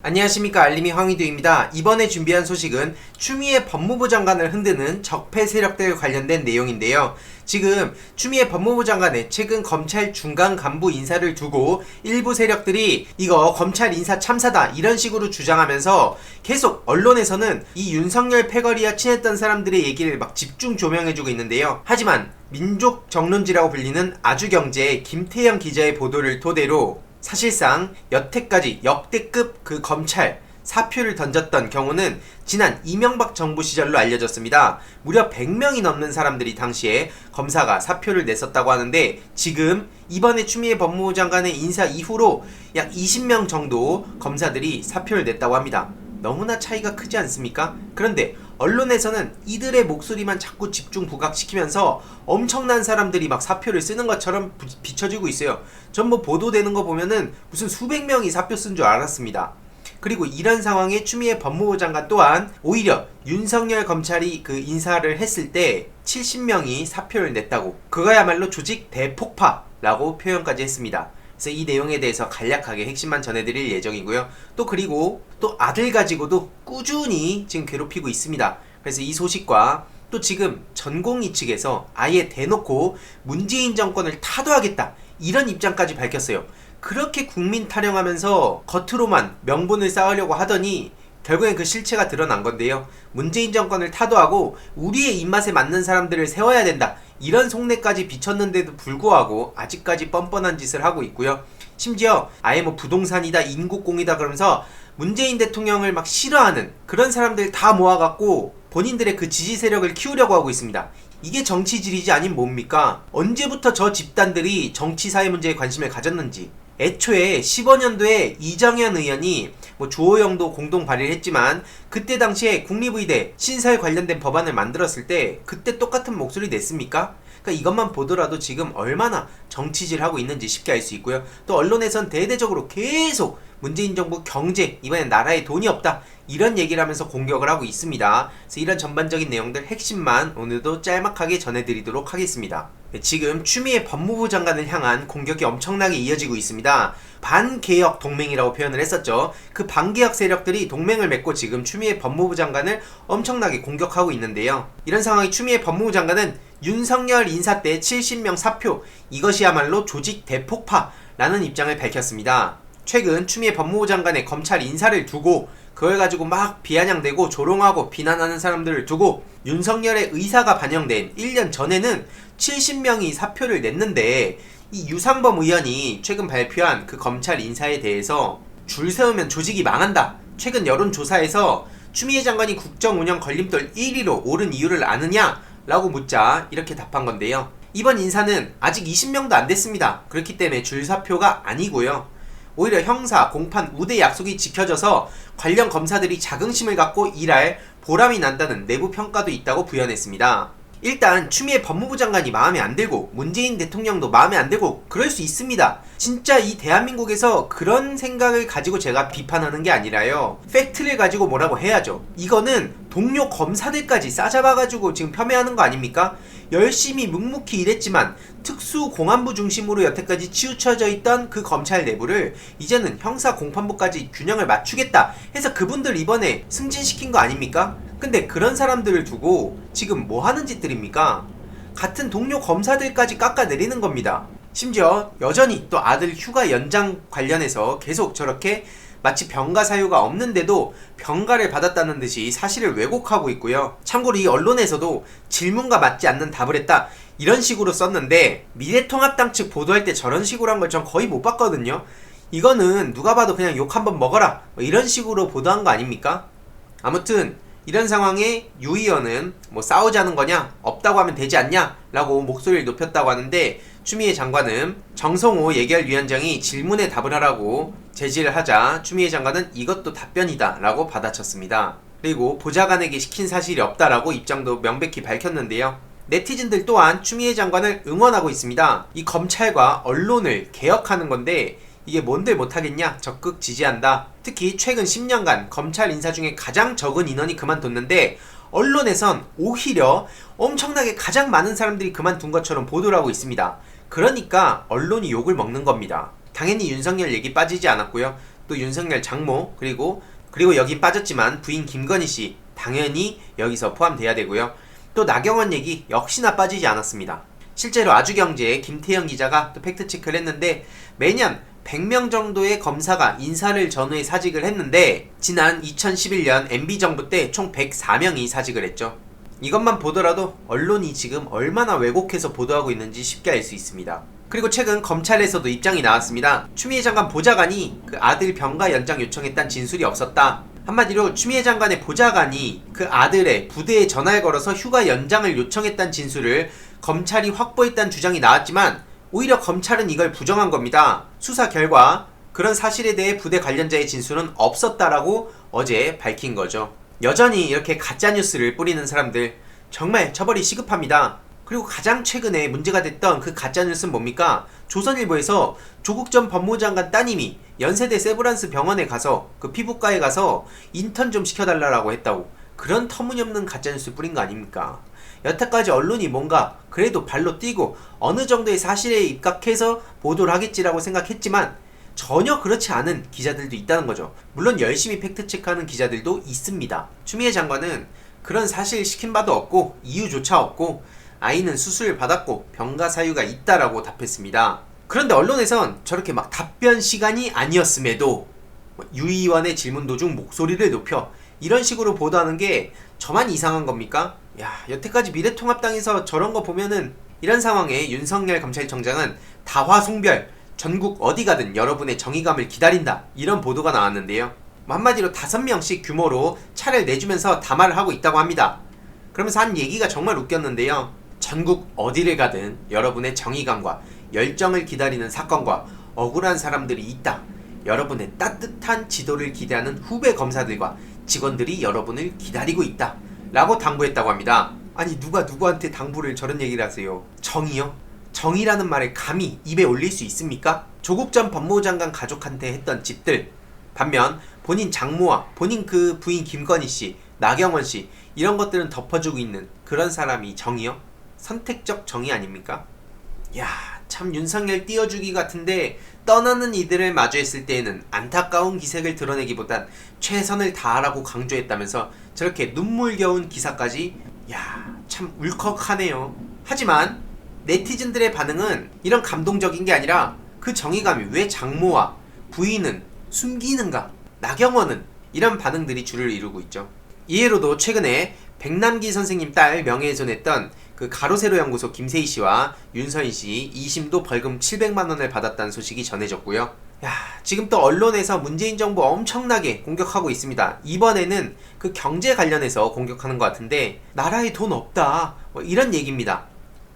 안녕하십니까 알림이 황희두입니다. 이번에 준비한 소식은 추미애 법무부 장관을 흔드는 적폐 세력들 관련된 내용인데요. 지금 추미애 법무부 장관의 최근 검찰 중간 간부 인사를 두고 일부 세력들이 이거 검찰 인사 참사다 이런 식으로 주장하면서 계속 언론에서는 이 윤석열 패거리와 친했던 사람들의 얘기를 막 집중 조명해주고 있는데요. 하지만 민족 정론지라고 불리는 아주경제의 김태형 기자의 보도를 토대로 사실상 여태까지 역대급 그 검찰 사표를 던졌던 경우는 지난 이명박 정부 시절로 알려졌습니다. 무려 100명이 넘는 사람들이 당시에 검사가 사표를 냈었다고 하는데 지금 이번에 추미애 법무부 장관의 인사 이후로 약 20명 정도 검사들이 사표를 냈다고 합니다. 너무나 차이가 크지 않습니까? 그런데 언론에서는 이들의 목소리만 자꾸 집중 부각시키면서 엄청난 사람들이 막 사표를 쓰는 것처럼 부- 비춰지고 있어요. 전 뭐 보도되는 거 보면은 무슨 수백 명이 사표 쓴 줄 알았습니다. 그리고 이런 상황에 추미애 법무부 장관 또한 오히려 윤석열 검찰이 그 인사를 했을 때 70명이 사표를 냈다고 그거야말로 조직 대폭파라고 표현까지 했습니다. 그래서 이 내용에 대해서 간략하게 핵심만 전해드릴 예정이고요. 또 그리고 또 아들 가지고도 꾸준히 지금 괴롭히고 있습니다. 그래서 이 소식과 또 지금 전공의 측에서 아예 대놓고 문재인 정권을 타도하겠다 이런 입장까지 밝혔어요. 그렇게 국민 타령하면서 겉으로만 명분을 쌓으려고 하더니 결국엔 그 실체가 드러난 건데요. 문재인 정권을 타도하고 우리의 입맛에 맞는 사람들을 세워야 된다. 이런 속내까지 비쳤는데도 불구하고 아직까지 뻔뻔한 짓을 하고 있고요. 심지어 아예 뭐 부동산이다 인국공이다 그러면서 문재인 대통령을 막 싫어하는 그런 사람들 다 모아갖고 본인들의 그 지지 세력을 키우려고 하고 있습니다. 이게 정치 질이지 아닌 뭡니까? 언제부터 저 집단들이 정치 사회 문제에 관심을 가졌는지 애초에 15년도에 이정현 의원이 뭐 주호영도 공동 발의를 했지만 그때 당시에 국립의대 신설 관련된 법안을 만들었을 때 그때 똑같은 목소리 냈습니까? 그러니까 이것만 보더라도 지금 얼마나 정치질 하고 있는지 쉽게 알 수 있고요. 또 언론에선 대대적으로 계속 문재인 정부 경제 이번엔 나라에 돈이 없다 이런 얘기를 하면서 공격을 하고 있습니다. 그래서 이런 전반적인 내용들 핵심만 오늘도 짤막하게 전해드리도록 하겠습니다. 네, 지금 추미애 법무부 장관을 향한 공격이 엄청나게 이어지고 있습니다. 반개혁 동맹이라고 표현을 했었죠. 그 반개혁 세력들이 동맹을 맺고 지금 추미애 법무부 장관을 엄청나게 공격하고 있는데요. 이런 상황이 추미애 법무부 장관은 윤석열 인사 때 70명 사표 이것이야말로 조직 대폭파라는 입장을 밝혔습니다. 최근 추미애 법무부 장관의 검찰 인사를 두고 그걸 가지고 막 비아냥대고 조롱하고 비난하는 사람들을 두고 윤석열의 의사가 반영된 1년 전에는 70명이 사표를 냈는데 이 유상범 의원이 최근 발표한 그 검찰 인사에 대해서 줄 세우면 조직이 망한다. 최근 여론조사에서 추미애 장관이 국정 운영 걸림돌 1위로 오른 이유를 아느냐? 라고 묻자 이렇게 답한 건데요. 이번 인사는 아직 20명도 안 됐습니다. 그렇기 때문에 줄사표가 아니고요. 오히려 형사, 공판, 우대 약속이 지켜져서 관련 검사들이 자긍심을 갖고 일할 보람이 난다는 내부 평가도 있다고 부연했습니다. 일단 추미애 법무부 장관이 마음에 안 들고 문재인 대통령도 마음에 안 들고 그럴 수 있습니다. 진짜 이 대한민국에서 그런 생각을 가지고 제가 비판하는 게 아니라요. 팩트를 가지고 뭐라고 해야죠. 이거는 동료 검사들까지 싸잡아가지고 지금 폄훼하는 거 아닙니까? 열심히 묵묵히 일했지만 특수공안부 중심으로 여태까지 치우쳐져 있던 그 검찰 내부를 이제는 형사 공판부까지 균형을 맞추겠다 해서 그분들 이번에 승진시킨 거 아닙니까? 근데 그런 사람들을 두고 지금 뭐 하는 짓들입니까? 같은 동료 검사들까지 깎아내리는 겁니다. 심지어 여전히 또 아들 휴가 연장 관련해서 계속 저렇게 마치 병가 사유가 없는데도 병가를 받았다는 듯이 사실을 왜곡하고 있고요. 참고로 이 언론에서도 질문과 맞지 않는 답을 했다. 이런 식으로 썼는데 미래통합당 측 보도할 때 저런 식으로 한 걸 전 거의 못 봤거든요. 이거는 누가 봐도 그냥 욕 한번 먹어라. 뭐 이런 식으로 보도한 거 아닙니까? 아무튼 이런 상황에 유 의원은 뭐 싸우자는 거냐 없다고 하면 되지 않냐 라고 목소리를 높였다고 하는데 추미애 장관은 정성호 예결위원장이 질문에 답을 하라고 제지를 하자 추미애 장관은 이것도 답변이다 라고 받아쳤습니다 그리고 보좌관에게 시킨 사실이 없다라고 입장도 명백히 밝혔는데요 네티즌들 또한 추미애 장관을 응원하고 있습니다 이 검찰과 언론을 개혁하는 건데 이게 뭔들 못하겠냐? 적극 지지한다. 특히 최근 10년간 검찰 인사 중에 가장 적은 인원이 그만뒀는데 언론에선 오히려 엄청나게 가장 많은 사람들이 그만둔 것처럼 보도를 하고 있습니다. 그러니까 언론이 욕을 먹는 겁니다. 당연히 윤석열 얘기 빠지지 않았고요. 또 윤석열 장모 그리고 그리고 여긴 빠졌지만 부인 김건희 씨 당연히 여기서 포함돼야 되고요. 또 나경원 얘기 역시나 빠지지 않았습니다. 실제로 아주경제의 김태형 기자가 또 팩트 체크를 했는데 매년 100명 정도의 검사가 인사를 전후에 사직을 했는데 지난 2011년 MB 정부 때 총 104명이 사직을 했죠. 이것만 보더라도 언론이 지금 얼마나 왜곡해서 보도하고 있는지 쉽게 알 수 있습니다. 그리고 최근 검찰에서도 입장이 나왔습니다. 추미애 장관 보좌관이 그 아들 병가 연장 요청했다는 진술이 없었다. 한마디로 추미애 장관의 보좌관이 그 아들의 부대에 전화를 걸어서 휴가 연장을 요청했다는 진술을 검찰이 확보했다는 주장이 나왔지만 오히려 검찰은 이걸 부정한 겁니다. 수사 결과 그런 사실에 대해 부대 관련자의 진술은 없었다라고 어제 밝힌 거죠. 여전히 이렇게 가짜뉴스를 뿌리는 사람들 정말 처벌이 시급합니다. 그리고 가장 최근에 문제가 됐던 그 가짜뉴스는 뭡니까? 조선일보에서 조국 전 법무장관 따님이 연세대 세브란스 병원에 가서 그 피부과에 가서 인턴 좀 시켜달라고 했다고 그런 터무니없는 가짜뉴스 뿌린 거 아닙니까? 여태까지 언론이 뭔가 그래도 발로 뛰고 어느 정도의 사실에 입각해서 보도를 하겠지라고 생각했지만 전혀 그렇지 않은 기자들도 있다는 거죠. 물론 열심히 팩트체크하는 기자들도 있습니다. 추미애 장관은 그런 사실 시킨 바도 없고 이유조차 없고 아이는 수술 받았고 병가 사유가 있다라고 답했습니다. 그런데 언론에선 저렇게 막 답변 시간이 아니었음에도 유 의원의 질문 도중 목소리를 높여 이런 식으로 보도하는 게 저만 이상한 겁니까? 야, 여태까지 미래통합당에서 저런 거 보면은 이런 상황에 윤석열 검찰청장은 다화송별 전국 어디 가든 여러분의 정의감을 기다린다 이런 보도가 나왔는데요. 한마디로 다섯 명씩 규모로 차를 내주면서 담화를 하고 있다고 합니다. 그러면서 한 얘기가 정말 웃겼는데요. 전국 어디를 가든 여러분의 정의감과 열정을 기다리는 사건과 억울한 사람들이 있다. 여러분의 따뜻한 지도를 기대하는 후배 검사들과 직원들이 여러분을 기다리고 있다. 라고 당부했다고 합니다. 아니 누가 누구한테 당부를 저런 얘기를 하세요? 정의요? 정의라는 말을 감히 입에 올릴 수 있습니까? 조국 전 법무부 장관 가족한테 했던 짓들 반면 본인 장모와 본인 그 부인 김건희 씨, 나경원 씨 이런 것들은 덮어주고 있는 그런 사람이 정의요? 선택적 정의 아닙니까? 야, 참 윤석열 띄워주기 같은데 떠나는 이들을 마주했을 때에는 안타까운 기색을 드러내기보단 최선을 다하라고 강조했다면서 저렇게 눈물겨운 기사까지 야, 참 울컥하네요. 하지만 네티즌들의 반응은 이런 감동적인 게 아니라 그 정의감이 왜 장모와 부인은 숨기는가? 나경원은 이런 반응들이 주를 이루고 있죠. 이해로도 최근에 백남기 선생님 딸 명예훼손했던 그 가로세로 연구소 김세희 씨와 윤서인 씨 2심도 벌금 700만 원을 받았다는 소식이 전해졌고요. 야, 지금 또 언론에서 문재인 정부 엄청나게 공격하고 있습니다. 이번에는 그 경제 관련해서 공격하는 것 같은데 나라에 돈 없다. 뭐 이런 얘기입니다.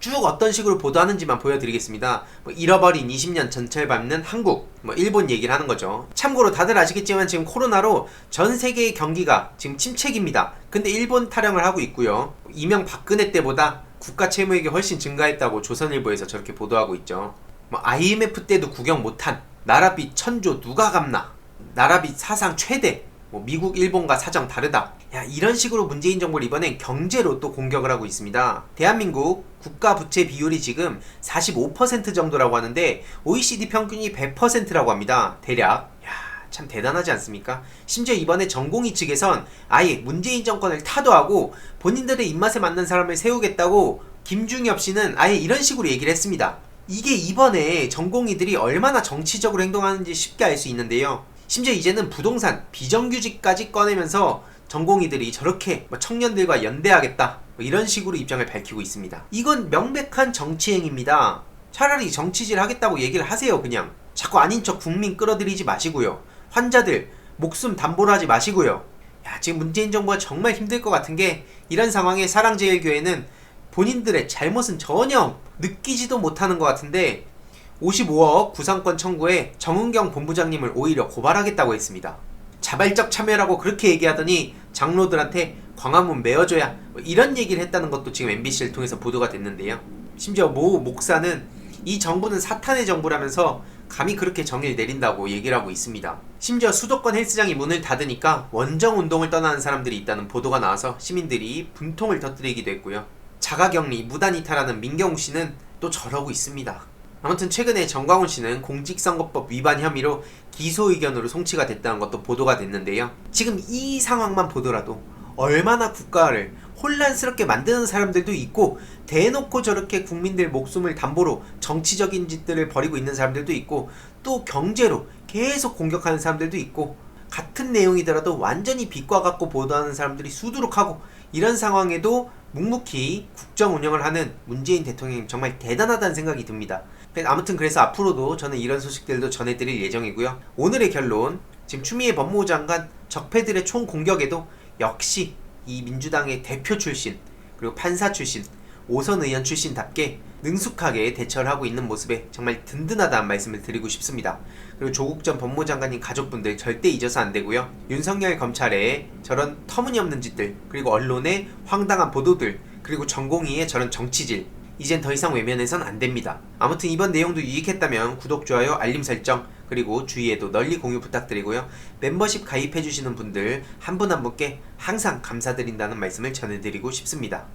쭉 어떤 식으로 보도하는지만 보여드리겠습니다. 뭐 잃어버린 20년 전철 밟는 한국, 뭐 일본 얘기를 하는 거죠. 참고로 다들 아시겠지만 지금 코로나로 전 세계의 경기가 지금 침체기입니다. 근데 일본 타령을 하고 있고요. 이명 박근혜 때보다 국가 채무액이 훨씬 증가했다고 조선일보에서 저렇게 보도하고 있죠. 뭐 IMF 때도 구경 못한 나라빚 천조 누가 갚나? 나라빚 사상 최대. 뭐 미국, 일본과 사정 다르다. 야, 이런 식으로 문재인 정부를 이번엔 경제로 또 공격을 하고 있습니다. 대한민국 국가 부채 비율이 지금 45% 정도라고 하는데 OECD 평균이 100%라고 합니다. 대략. 야, 참 대단하지 않습니까? 심지어 이번에 전공의 측에선 아예 문재인 정권을 타도하고 본인들의 입맛에 맞는 사람을 세우겠다고 김중엽 씨는 아예 이런 식으로 얘기를 했습니다. 이게 이번에 전공의들이 얼마나 정치적으로 행동하는지 쉽게 알 수 있는데요. 심지어 이제는 부동산 비정규직까지 꺼내면서 전공의들이 저렇게 뭐 청년들과 연대하겠다 뭐 이런 식으로 입장을 밝히고 있습니다. 이건 명백한 정치행입니다. 차라리 정치질 하겠다고 얘기를 하세요 그냥. 자꾸 아닌 척 국민 끌어들이지 마시고요. 환자들 목숨 담보로 하지 마시고요. 야, 지금 문재인 정부가 정말 힘들 것 같은 게 이런 상황에 사랑제일교회는 본인들의 잘못은 전혀 느끼지도 못하는 것 같은데 55억 구상권 청구에 정은경 본부장님을 오히려 고발하겠다고 했습니다. 자발적 참여라고 그렇게 얘기하더니 장로들한테 광화문 메어줘야 뭐 이런 얘기를 했다는 것도 지금 MBC를 통해서 보도가 됐는데요. 심지어 모 목사는 이 정부는 사탄의 정부라면서 감히 그렇게 정의를 내린다고 얘기를 하고 있습니다. 심지어 수도권 헬스장이 문을 닫으니까 원정 운동을 떠나는 사람들이 있다는 보도가 나와서 시민들이 분통을 터뜨리기도 했고요. 자가격리 무단 이탈하는 민경욱 씨는 또 저러고 있습니다. 아무튼 최근에 정광훈 씨는 공직선거법 위반 혐의로 기소 의견으로 송치가 됐다는 것도 보도가 됐는데요. 지금 이 상황만 보더라도 얼마나 국가를 혼란스럽게 만드는 사람들도 있고 대놓고 저렇게 국민들 목숨을 담보로 정치적인 짓들을 벌이고 있는 사람들도 있고 또 경제로 계속 공격하는 사람들도 있고 같은 내용이더라도 완전히 빛과 같고 보도하는 사람들이 수두룩하고 이런 상황에도 묵묵히 국정 운영을 하는 문재인 대통령이 정말 대단하다는 생각이 듭니다. 아무튼 그래서 앞으로도 저는 이런 소식들도 전해드릴 예정이고요. 오늘의 결론 지금 추미애 법무부 장관 적폐들의 총 공격에도 역시 이 민주당의 대표 출신 그리고 판사 출신 오선 의원 출신답게 능숙하게 대처를 하고 있는 모습에 정말 든든하다는 말씀을 드리고 싶습니다. 그리고 조국 전 법무장관님 가족분들 절대 잊어서 안 되고요. 윤석열 검찰의 저런 터무니없는 짓들 그리고 언론의 황당한 보도들 그리고 전공의의 저런 정치질 이젠 더 이상 외면해선 안 됩니다. 아무튼 이번 내용도 유익했다면 구독, 좋아요, 알림 설정 그리고 주위에도 널리 공유 부탁드리고요. 멤버십 가입해주시는 분들 한 분 한 분께 항상 감사드린다는 말씀을 전해드리고 싶습니다.